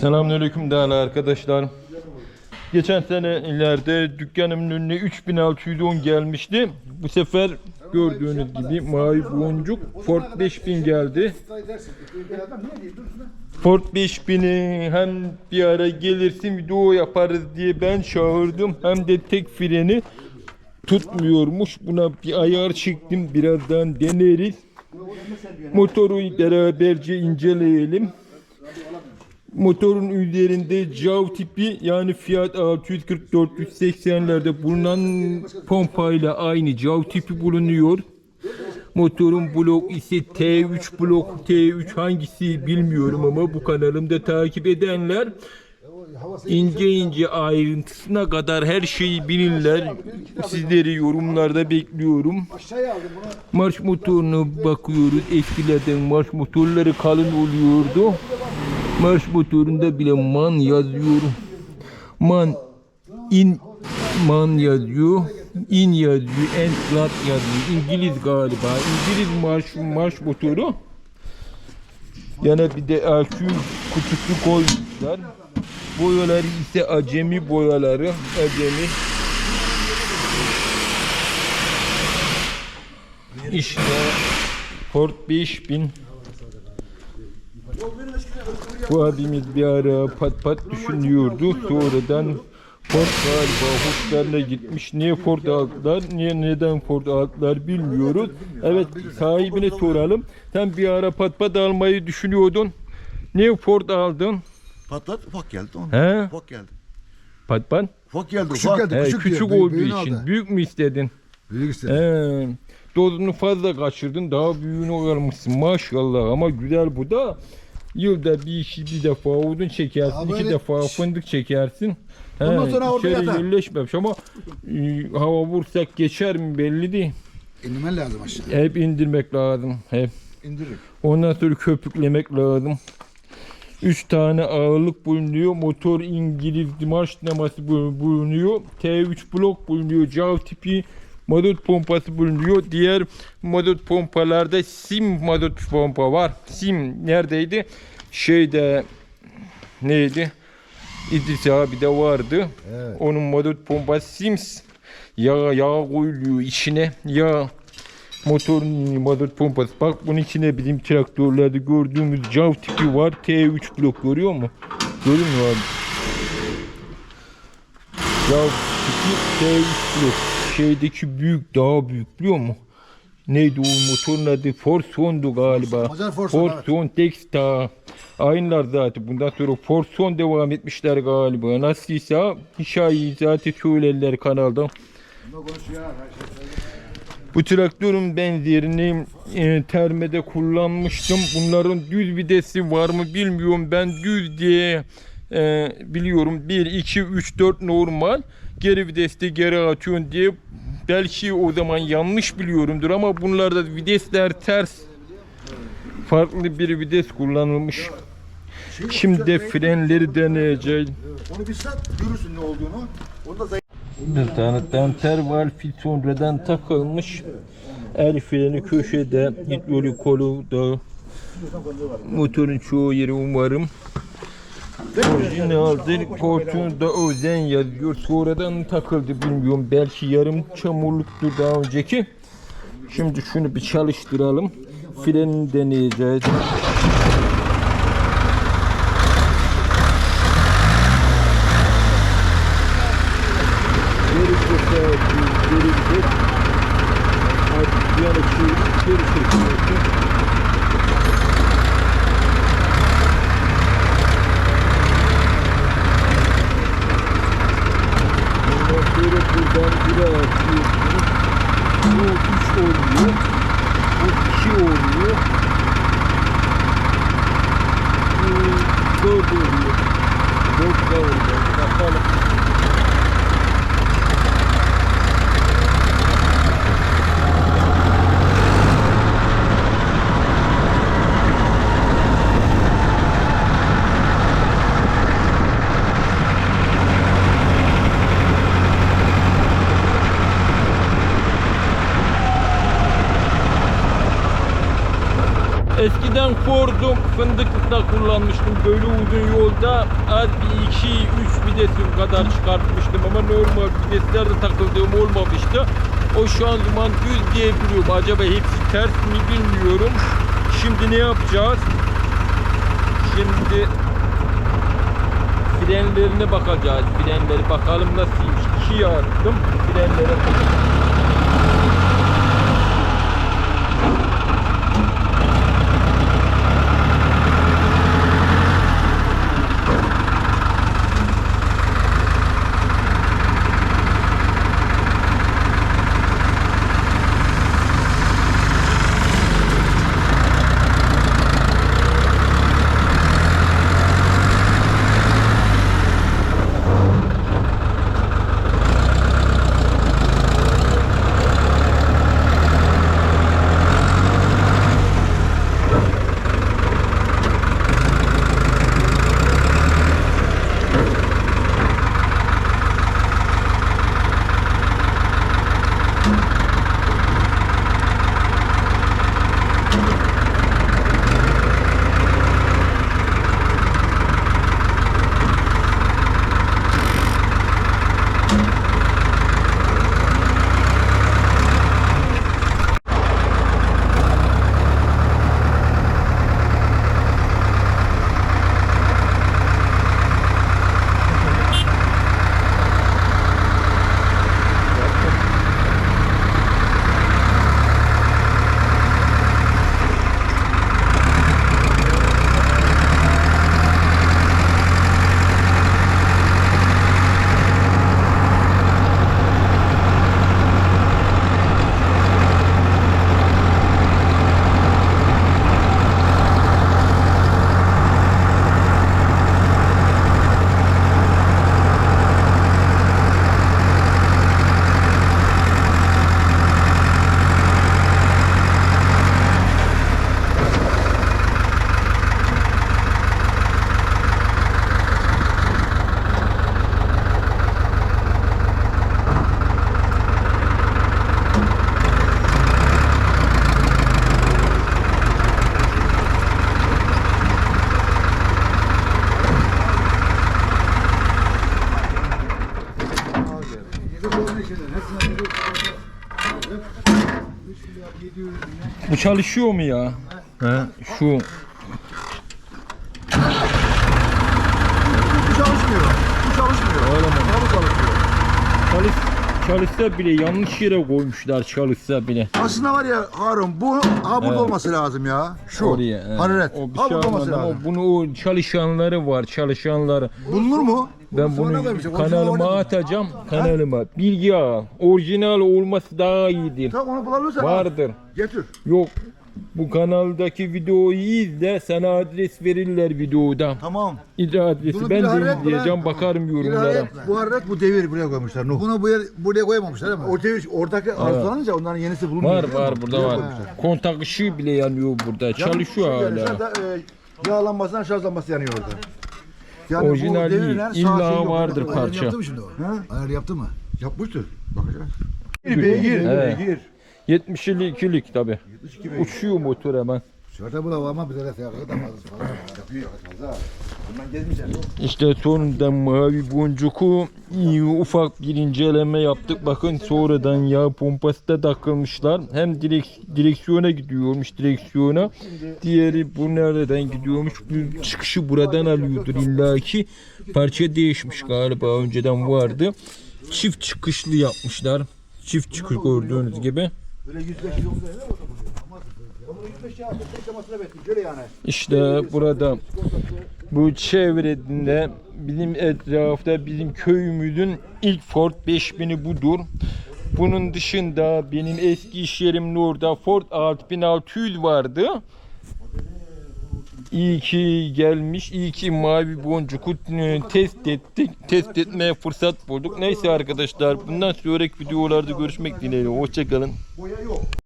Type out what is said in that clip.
Selamünaleyküm değerli arkadaşlar. Geçen senelerde dükkanımın önüne 3610 gelmişti. Bu sefer gördüğünüz gibi mavi boncuk Ford 5000 geldi. Ford 5000'i hem bir ara gelirsin video yaparız diye ben çağırdım. Hem de tek freni tutmuyormuş. Buna bir ayar çektim. Birazdan deneriz. Motoru beraberce inceleyelim. Motorun üzerinde JAW tipi yani Fiat 640-480'lerde bulunan pompayla aynı JAW tipi bulunuyor. Motorun blok ise T3 blok T3 hangisi bilmiyorum ama bu kanalımda takip edenler ince ince ayrıntısına kadar her şeyi bilirler. Sizleri yorumlarda bekliyorum. Marş motoruna bakıyoruz. Eskilerden marş motorları kalın oluyordu. Marş motorunda bile man yazıyor. Man in man yazıyor. In yazıyor. And flat yazıyor. İngiliz galiba. İngiliz marş, marş motoru. Yana bir de AQ kutusu koymuşlar. Boyaları ise acemi boyaları. Acemi. İşte Ford 5000 bu abimiz bir ara pat pat düşünüyordu. Sonradan Ford galiba hoşlarına gitmiş. Niye Ford aldılar, niye neden Ford aldılar bilmiyoruz. Evet sahibine soralım. Sen bir ara pat pat almayı düşünüyordun. Niye Ford aldın? Patlat ufak geldi onu. He? Ufak geldi. Pat pat. Ufak geldi Küçük ufak. geldi. He, Küçük küçük, büyük- olduğu büyüğünü için. aldı. Büyük mü istedin? Büyük istedi. He. Dozunu fazla kaçırdın. Daha büyüğünü almışsın. Maşallah ama güzel bu da. Yılda bir işi bir defa odun çekersin. Ya iki defa fındık çekersin. He, Ondan sonra orada içeri yatar. yerleşmemiş ama e, hava vursak geçer mi belli değil. İndirmen lazım aşağı. Hep indirmek lazım. Hep. İndirir. Ondan sonra köpüklemek lazım. Üç tane ağırlık bulunuyor. Motor İngiliz marş naması bu- bulunuyor. T3 blok bulunuyor. JAW tipi mazot pompası bulunuyor. Diğer mazot pompalarda sim mazot pompa var. Sim neredeydi? Şeyde neydi? İdris abi de vardı. Evet. Onun mazot pompası Sims. Yağ, yağ koyuluyor içine. Yağ motorun mazot pompası. Bak bunun içine bizim traktörlerde gördüğümüz cav tipi var. T3 blok görüyor mu? Görüyor musun abi? Cav tipi T3 blok. Şeydeki büyük daha büyük biliyor musun? Neydi o motorun adı? Forson'du galiba. Macar Forson, evet. Forson Texta. Aynılar zaten. Bundan sonra Forson devam etmişler galiba. Nasılsa hikayeyi zaten söylerler kanalda. Bu traktörün benzerini e, termede kullanmıştım. Bunların düz videsi var mı bilmiyorum. Ben düz diye e, biliyorum. 1, 2, 3, 4 normal. Geri viteste geri atıyorsun diye. Belki o zaman yanlış biliyorumdur ama bunlarda videsler ters. Farklı bir vites kullanılmış. Şimdi de frenleri deneyeceğiz. Onu bir sat görürsün ne olduğunu. Bir tane damper var fil sonradan takılmış. El freni köşede, hidrolik kolu da motorun çoğu yeri umarım orijinaldir. Portunda özen yazıyor. Sonradan takıldı bilmiyorum. Belki yarım çamurluktu daha önceki. Şimdi şunu bir çalıştıralım. Frenini deneyeceğiz. Geri vites, geri vites. Artık bir yana çevirip geri çekiyorsun. Ondan sonra buradan bire atıyorsunuz. Bu üç oluyor. Bu iki oluyor. Bu dört oluyor. Dört da oluyor. Bakalım. Eskiden Ford'um fındıklıkta kullanmıştım böyle uzun yolda az bir iki üç videsim kadar çıkartmıştım ama normal videslerde takıldığım olmamıştı. O şanzıman düz diyebiliyorum. Acaba hepsi ters mi bilmiyorum. Şimdi ne yapacağız? Şimdi frenlerine bakacağız. Frenleri bakalım nasılmış. İkiye attım. Frenlere bakacağız. Bu çalışıyor mu ya? He, şu Bu çalışmıyor. Bu çalışmıyor. Öyle mi? Bu çalışıyor. çalış çalışsa bile yanlış yere koymuşlar çalışsa bile. Aslında var ya Harun bu ha burada Evet. olması lazım ya. Şu. Oraya. evet. Hararet. O bir ha şey burada olması anladım ama lazım. bunu o çalışanları var çalışanları. Bulunur mu? Ben bunu orijinal kanalıma orada. atacağım. Kanalıma. Bilgi al. Orijinal olması daha iyidir. Tamam onu bulabilirsen. al. Vardır. Getir. Yok. Bu kanaldaki videoyu izle sana adres verirler videoda. Tamam. İdra adresi Bunu ben de hararet izleyeceğim bırak. bakarım yorumlara. hararet, bu hararet bu devir buraya koymuşlar. Nuh. Bunu buraya koymamışlar değil mi? O devir oradaki arzulanınca onların yenisi bulunmuyor. Var var burada Buraya var. koymuşlar. Kontak ışığı bile yanıyor burada. Çalışıyor Yani hala. şurada, e, yağlanmasından şarj lambası yanıyor orada. Yani bu Orijinal değil. devirler sağ İlla şey yok. vardır Ayarını parça. Yaptı mı şimdi o? Ha? Ayarı yaptı mı? Yapmıştır. Bakacağız. Bir beygir. Evet. Beygir. 72'lik tabi. Uçuyor motor hemen. Şurada bu ama bir de yakada da fazlası falan. Yapıyor. Bundan gezmeyeceğim. İşte sonunda mavi boncuku iyi ufak bir inceleme yaptık. Bakın sonradan yağ pompası da takılmışlar. Hem direk, direksiyona gidiyormuş direksiyona. Diğeri bu nereden gidiyormuş? Bu çıkışı buradan alıyordur illaki. Parça değişmiş galiba önceden vardı. Çift çıkışlı yapmışlar. Çift çıkış gördüğünüz gibi. Böyle 105 yıl değil mi? Onu 105 ya. 105 yamasına bekliyor. Şöyle yani. İşte burada bu çevrede bizim etrafta bizim köyümüzün ilk Ford 5000'i budur. Bunun dışında benim eski iş yerimin orada Ford 6600 vardı. İyi ki gelmiş, iyi ki mavi boncuku test ettik. Test etmeye fırsat bulduk. Neyse arkadaşlar bundan sonraki videolarda görüşmek dileğiyle. Hoşçakalın.